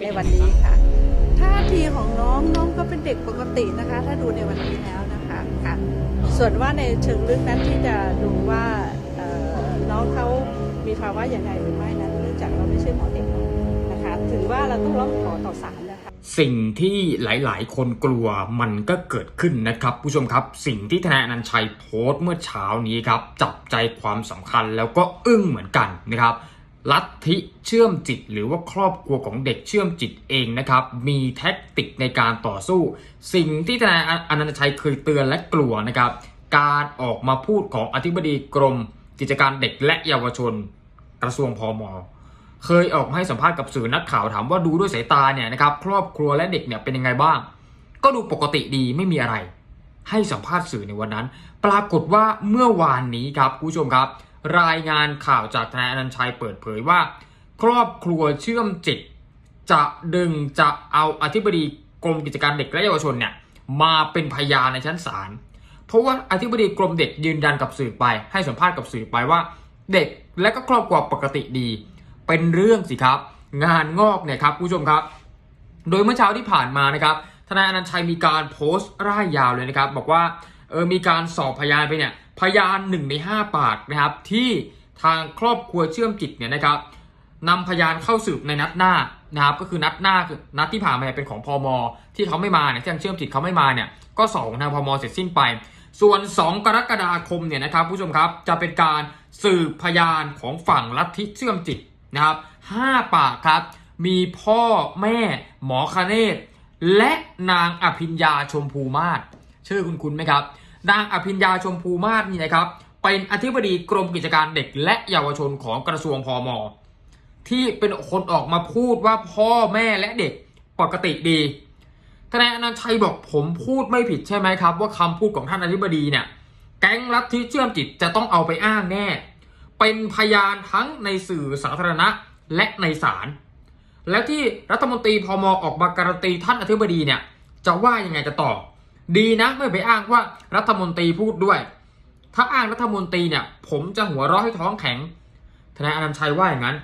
ในวันนี้ค่ะท่าทีของน้องน้องก็เป็นเด็กปกตินะคะ ถ้าดูในวันนี้แล้วนะคะค่ะส่วนว่าในเชิงลึกนั้นที่จะดูว่าน้องเขามีภาวะอย่างไรหรือไม่นั้นเนื่องจากเราไม่ใช่หมอเด็กนะคะถือว่าเราต้องร้องขอต่อศาลนะคะสิ่งที่หลายๆ คนกลัวมันก็เกิดขึ้นนะครับ ผู้ชมครับ สิ่งที่ทนายอนันต์ชัยโพสต์เมื่อเช้านี้ครับจับใจความสำคัญแล้วก็อึ้งเหมือนกันนะครับ ลัทธิเชื่อมจิต หรือว่าครอบครัวของเด็กเชื่อมจิตเองนะครับ มีแท็กติกในการต่อสู้ สิ่งที่ทนายอนันตชัยเคยเตือนและกลัวนะครับ การออกมาพูดของอธิบดีกรม กิจการเด็กและเยาวชน กระทรวงพมเคยออกมาให้สัมภาษณ์กับสื่อนักข่าวถามว่าดูด้วยสายตาเนี่ยนะครับครอบครัวและเด็กเนี่ยเป็นยังไงบ้าง ก็ดูปกติดีไม่มีอะไร ให้สัมภาษณ์สื่อในวันนั้น ปรากฏว่าเมื่อวานนี้ครับคุณผู้ชมครับ รายงานข่าวจากทนายอนันต์ชัยเปิดเผยว่า ครอบครัวเชื่อมจิต จะดึงจะเอาอธิบดีกรมกิจการเด็กและเยาวชนเนี่ยมาเป็นพยานในชั้นศาลเพราะว่าอธิบดีกรมเด็กยืนยันกับสื่อไป ให้สัมภาษณ์กับสื่อไปว่า เด็กและก็ครอบครัวปกติดี เป็นเรื่องสิครับ งานงอกเนี่ยครับผู้ชมครับ โดยเมื่อเช้าที่ผ่านมานะครับทนายอนันต์ชัยมีการโพสต์ร่ายยาวเลยนะครับ บอกว่าเออมีการสอบพยานไปเนี่ย พยานหนึ่งในห้าปากนะครับ ที่ทางครอบครัวเชื่อมจิตเนี่ยนะครับนำพยานเข้าสืบในนัดหน้านะครับ ก็คือนัดหน้าคือนัดที่ผ่านมาเป็นของพอมที่เขาไม่มาเนี่ยที่ทางเชื่อมจิตเขาไม่มาเนี่ยก็สองทางพมเสร็จสิ้นไป ส่วน 2 กรกฎาคมเนี่ยนะครับผู้ชมครับจะเป็นการสืบพยานของฝั่งลัทธิเชื่อมจิตนะครับห้าปากครับ มีพ่อแม่หมอคเนศและนางอภิญญาชมพูมาศชื่อคุณคุณไหมครับ นางอภิญญาชมพูมาศนี่นะครับ เป็นอธิบดีกรมกิจการเด็กและเยาวชนของกระทรวงพมที่เป็นคนออกมาพูดว่าพ่อแม่และเด็กปกติดีทนายอนันชัยบอกผมพูดไม่ผิดใช่ไหมครับ ว่าคำพูดของท่านอธิบดีเนี่ย แก๊งลัทธิเชื่อมจิตจะต้องเอาไปอ้างแน่ เป็นพยานทั้งในสื่อสาธารณะและในศาลแล้วที่รัฐมนตรีพมออกมาการันตีท่านอธิบดีเนี่ย จะว่ายังไงจะต่อ ดีนะไม่ไปอ้างว่ารัฐมนตรีพูดด้วย ถ้าอ้างรัฐมนตรีเนี่ย ผมจะหัวเราะให้ท้องแข็งทนายอนันต์ชัยว่าอย่างนั้น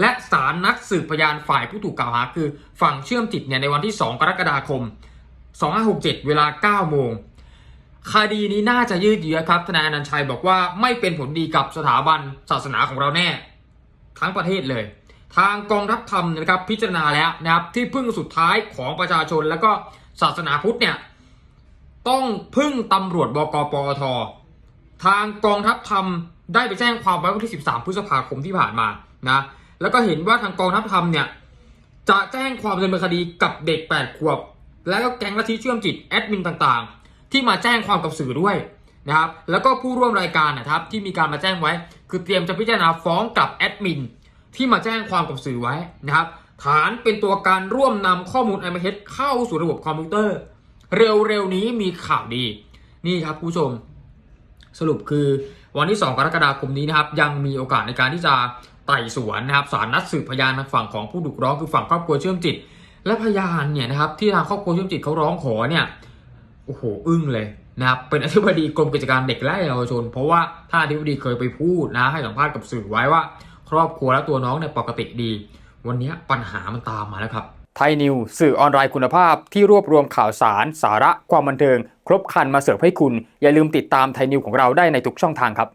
และศาลนัดสืบพยานฝ่ายผู้ถูกกล่าวหาคือฝั่งเชื่อมจิตเนี่ยในวันที่ 2 กรกฎาคม 2567 เวลา 9 โมง คดีนี้น่าจะยืดเยื้อครับทนายอนันต์ชัยบอกว่าไม่เป็นผลดีกับสถาบันศาสนาของเราแน่ ทั้งประเทศเลย ทางกองทัพธรรมนะครับพิจารณาแล้วนะครับที่พึ่งสุดท้ายของประชาชนแล้วก็ ศาสนาพุทธเนี่ย ต้องพึ่งตำรวจบกปอท ทางกองทัพธรรมได้ไปแจ้งความไว้วันที่ 13 พฤษภาคมที่ผ่านมานะแล้วก็เห็นว่าทางกองทัพธรรมเนี่ย จะแจ้งความดำเนินคดีกับเด็ก 8 ขวบ แล้วก็แก๊งลัทธิเชื่อมจิตแอดมินต่างๆ ที่มาแจ้งความกับสื่อด้วยนะครับ แล้วก็ผู้ร่วมรายการนะครับที่มีการมาแจ้งไว้ คือเตรียมจะพิจารณาฟ้องกับแอดมินที่มาแจ้งความกับสื่อไว้นะครับ ฐานเป็นตัวการร่วมนำข้อมูลไอ h เข้าสู่ระบบคอมพิวเตอร์ เร็วๆนี้มีข่าวดี นี่ครับผู้ชม สรุปคือวันที่ 2 กรกฎาคมนี้นะครับ ยังมีโอกาสในการที่จะไต่สวนนะครับศาลนัดสืบพยานทางฝั่งของผู้ถูกร้องคือฝั่งครอบครัวเชื่อมจิต และพยานเนี่ยนะครับที่ทางครอบครัวเชื่อมจิตเขาร้องขอเนี่ยโอ้โหอึ้งเลยนะครับเป็นอธิบดีกรมกิจการเด็กและเยาวชน เพราะว่าท่านอธิบดีเคยไปพูดนะให้สัมภาษณ์กับสื่อไว้ว่า ครอบครัวและตัวน้องเนี่ยปกติดี วันนี้ปัญหามันตามมาแล้วครับไทยนิวสื่อออนไลน์คุณภาพที่รวบรวมข่าวสาร สาระความบันเทิง ครบครันมาเสิร์ฟให้คุณ อย่าลืมติดตามไทยนิวของเราได้ในทุกช่องทางครับ